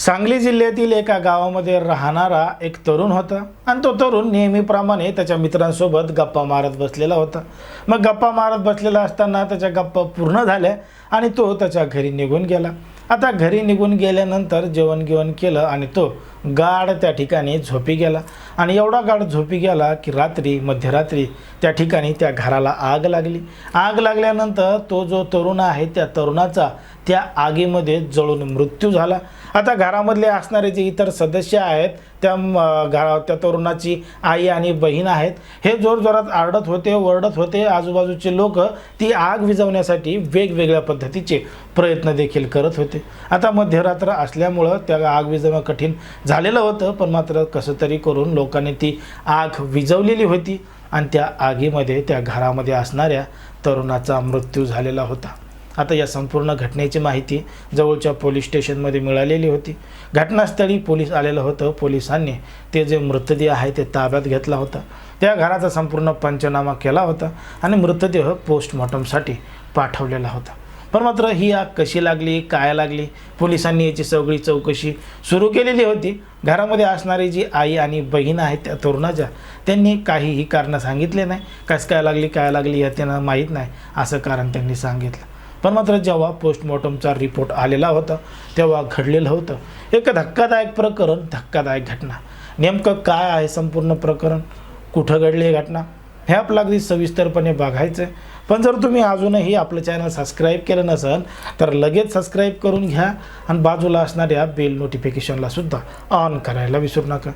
सांगली जिल्ह्यातील एका गावामध्ये राहणारा एक तरुण होता. आणि तो तरुण नेहमीप्रमाणे त्याच्या मित्रांसोबत गप्पा मारत बसलेला होता. मग गप्पा मारत बसलेला असताना त्याच्या गप्पा पूर्ण झाल्या आणि तो त्याच्या घरी निघून गेला. आता घरी निघून गेल्यानंतर जेवण गिवण केलं आणि तो गाढ त्या ठिकाणी झोपी गेला. आणि एवढा गाढ झोपी गेला की रात्री मध्यरात्री त्या ठिकाणी त्या घराला आग लागली. आग लागल्यानंतर तो जो तरुण आहे त्या तरुणाचा त्या आगीमध्ये जळून मृत्यू झाला. आता घरामधले असणारे जे इतर सदस्य आहेत त्या घरा त्या तरुणाची आई आणि बहीण आहेत हे जोरजोरात आरडत होते ओरडत होते. आजूबाजूचे लोक ती आग विझवण्यासाठी वेगवेगळ्या पद्धतीचे प्रयत्न देखील करत होते. आता मध्यरात्र असल्यामुळं त्या आग विझवणं कठीण झालेलं होतं पण मात्र कसं तरी करून लोकांनी ती आग विझवलेली होती आणि त्या आगीमध्ये त्या घरामध्ये असणाऱ्या तरुणाचा मृत्यू झालेला होता. आता या संपूर्ण घटनेची माहिती जवळच्या पोलीस स्टेशनमध्ये मिळालेली होती. घटनास्थळी पोलीस आलेलं होतं. पोलिसांनी ते जे मृतदेह आहे ते ताब्यात घेतला होता. त्या घराचा संपूर्ण पंचनामा केला होता आणि मृतदेह पोस्टमॉर्टमसाठी पाठवलेला होता. पण मात्र ही आग कशी लागली काय लागली? पोलिसांनी याची सगळी चौकशी सुरू केलेली होती. घरामध्ये असणारी जी आई आणि बहीण आहेत त्या तरुणाच्या त्यांनी काहीही कारणं सांगितले नाही. कस काय लागली काय लागली या त्यांना माहीत नाही असं कारण त्यांनी सांगितलं. पण मात्र जेव्हा पोस्टमॉर्टमचा रिपोर्ट आलेला होता तेव्हा घडलेलं होतं. एक धक्कादायक प्रकरण धक्कादायक घटना. नेमकं काय आहे संपूर्ण प्रकरण? कुठं घडली ही घटना? हे आपलं अगदी सविस्तरपणे बघायचं आहे पण जर तुम्ही अजूनही आपलं चॅनल सबस्क्राईब केलं नसेल तर लगेच सबस्क्राईब करून घ्या आणि बाजूला असणाऱ्या बेल नोटिफिकेशनला सुद्धा ऑन करायला विसरू नका.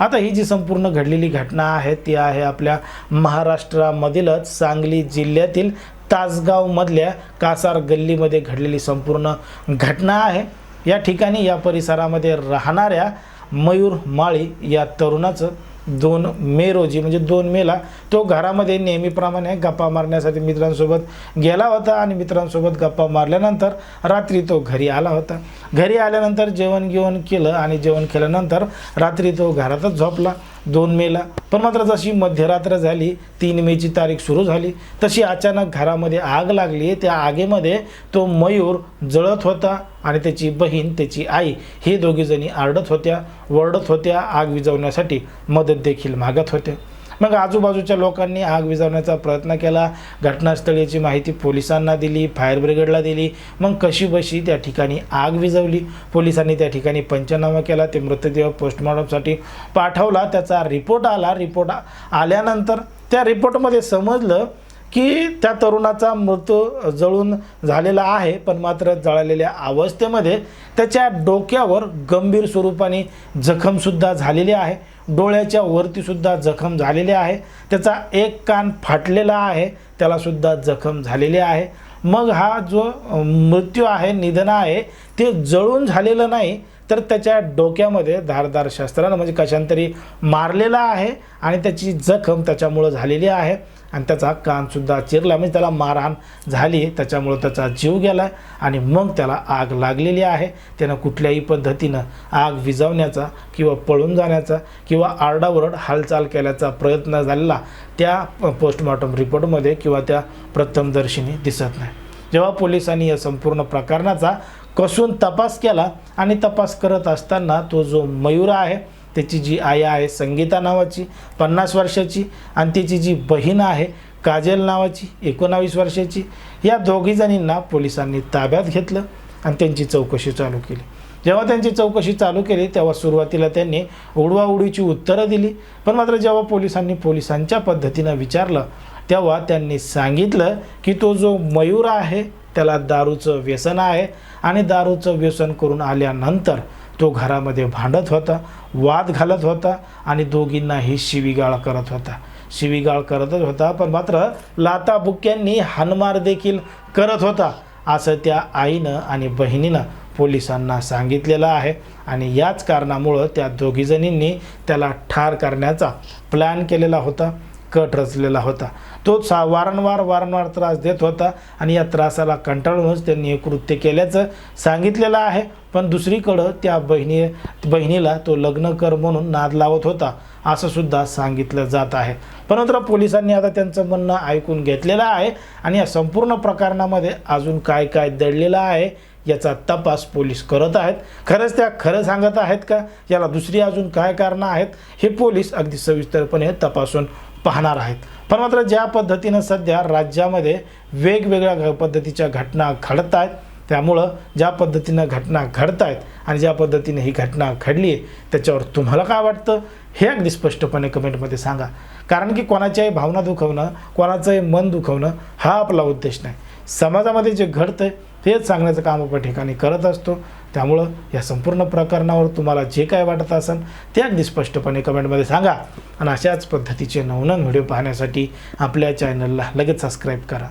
आता ही जी संपूर्ण घडलेली घटना आहे ती आहे आपल्या महाराष्ट्रामधीलच सांगली जिल्ह्यातील तासगावमधल्या कासार गल्लीमध्ये घडलेली संपूर्ण घटना आहे. या ठिकाणी या परिसरामध्ये राहणाऱ्या मयूर माळी या तरुणाचं दोन मे रोजी म्हणजे दोन मेला तो घरामध्ये नेहमीप्रमाणे गप्पा मारण्यासाठी मित्रांसोबत गेला होता आणि मित्रांसोबत गप्पा मारल्यानंतर रात्री तो घरी आला होता. घरी आल्यानंतर जेवण गिवण केलं आणि जेवण केल्यानंतर रात्री तो घरातच झोपला दोन मेला. पण मात्र जशी मध्यरात्र झाली तीन मेची तारीख सुरू झाली तशी अचानक घरामध्ये आग लागली. त्या आगीमध्ये तो मयूर जळत होता आणि त्याची बहीण त्याची आई हे दोघीजणी आरडत होत्या वरडत होत्या आग विझवण्यासाठी मदत देखील मागत होत्या मग आजूबाजूच्या लोकांनी आग विझवण्याचा प्रयत्न केला. घटनास्थळीची माहिती पोलिसांना दिली फायर ब्रिगेडला दिली. मग कशी बशी त्या ठिकाणी आग विझवली. पोलिसांनी त्या ठिकाणी पंचनामा केला. ते मृतदेह पोस्टमॉर्टमसाठी पाठवला. त्याचा रिपोर्ट आला. रिपोर्ट आल्यानंतर त्या रिपोर्टमध्ये समजलं की त्या तरुणाचा मृत्यू जळून झालेला आहे पण मात्र जळालेल्या अवस्थेमध्ये त्याच्या डोक्यावर गंभीर स्वरूपाने जखमसुद्धा झालेली आहे. डोळ्याच्या वरतीसुद्धा जखम झालेली आहे. त्याचा एक कान फाटलेला आहे त्यालासुद्धा जखम झालेली आहे. मग हा जो मृत्यू आहे निधन आहे ते जळून झालेलं नाही तर त्याच्या डोक्यामध्ये धारदार शस्त्रानं म्हणजे कशांतरी मारलेला आहे आणि त्याची जखम त्याच्यामुळं झालेली आहे आणि त्याचा कानसुद्धा चिरला. म्हणजे त्याला मारहाण झाली त्याच्यामुळं त्याचा जीव गेला आणि मग त्याला आग लागलेली आहे. त्यानं कुठल्याही पद्धतीनं आग विझवण्याचा किंवा पळून जाण्याचा किंवा आरडाओरड हालचाल केल्याचा प्रयत्न झालेला त्या पोस्टमॉर्टम रिपोर्टमध्ये किंवा त्या प्रथमदर्शीने दिसत नाही. जेव्हा पोलिसांनी या संपूर्ण प्रकरणाचा कसून तपास केला आणि तपास करत असताना तो जो मयूर आहे त्याची जी आई आहे संगीता नावाची पन्नास वर्षाची आणि त्याची जी बहीण आहे काजल नावाची एकोणावीस वर्षाची या दोघीजणींना पोलिसांनी ताब्यात घेतलं आणि त्यांची चौकशी चालू केली. जेव्हा त्यांची चौकशी चालू केली तेव्हा सुरुवातीला त्यांनी उडवाउडीची उत्तरं दिली. पण मात्र जेव्हा पोलिसांनी पोलिसांच्या पद्धतीनं विचारलं तेव्हा त्यांनी सांगितलं की तो जो मयूर आहे त्याला दारूचं व्यसन आहे आणि दारूचं व्यसन करून आल्यानंतर तो घरामध्ये भांडत होता वाद घालत होता आणि दोघींनाही शिवीगाळ करत होता. शिवीगाळ करतच होता पण मात्र लाता बुक्यांनी हानमार देखील करत होता असं त्या आईनं आणि बहिणीनं पोलिसांना सांगितलेलं आहे. आणि याच कारणामुळं त्या दोघीजणींनी त्याला ठार करण्याचा प्लॅन केलेला होता. कट रचलेला होता. तो सा वारंवार वारंवार त्रास देत होता आणि या त्रासाला कंटाळूनच त्यांनी हे कृत्य केल्याचं सांगितलेलं आहे. पण दुसरीकडं त्या बहिणी बहिणीला तो लग्न कर म्हणून नाद लावत होता असं सुद्धा सांगितलं जात आहे. परंतु पोलिसांनी आता त्यांचं म्हणणं ऐकून घेतलेलं आहे आणि या संपूर्ण प्रकरणामध्ये अजून काय काय दडलेलं आहे याचा तपास पोलीस करत आहेत. खरंच त्या खरं सांगत आहेत का? याला दुसरी अजून काय कारणं आहेत? हे पोलीस अगदी सविस्तरपणे तपासून पाहणार आहेत. पण मात्र ज्या पद्धतीनं सध्या राज्यामध्ये वेगवेगळ्या घ- पद्धतीच्या घटना घडत आहेत त्यामुळं ज्या पद्धतीनं घटना घडत आहेत आणि ज्या पद्धतीने ही घटना घडली आहे त्याच्यावर तुम्हाला काय वाटतं? हे अगदी स्पष्टपणे कमेंटमध्ये सांगा. कारण की कोणाच्याही भावना दुखवणं कोणाचंही मन दुखवणं हा आपला उद्देश नाही. समाजामध्ये जे घडतं आहे तेच सांगण्याचं काम आपण ठिकाणी करत असतो. त्यामुळं या संपूर्ण प्रकरणावर तुम्हाला जे काय वाटत असेल ते अगदी स्पष्टपणे कमेंटमध्ये सांगा. आणि अशाच पद्धतीचे नवनवीन व्हिडिओ पाहण्यासाठी आपल्या चॅनलला लगेच सबस्क्राईब करा.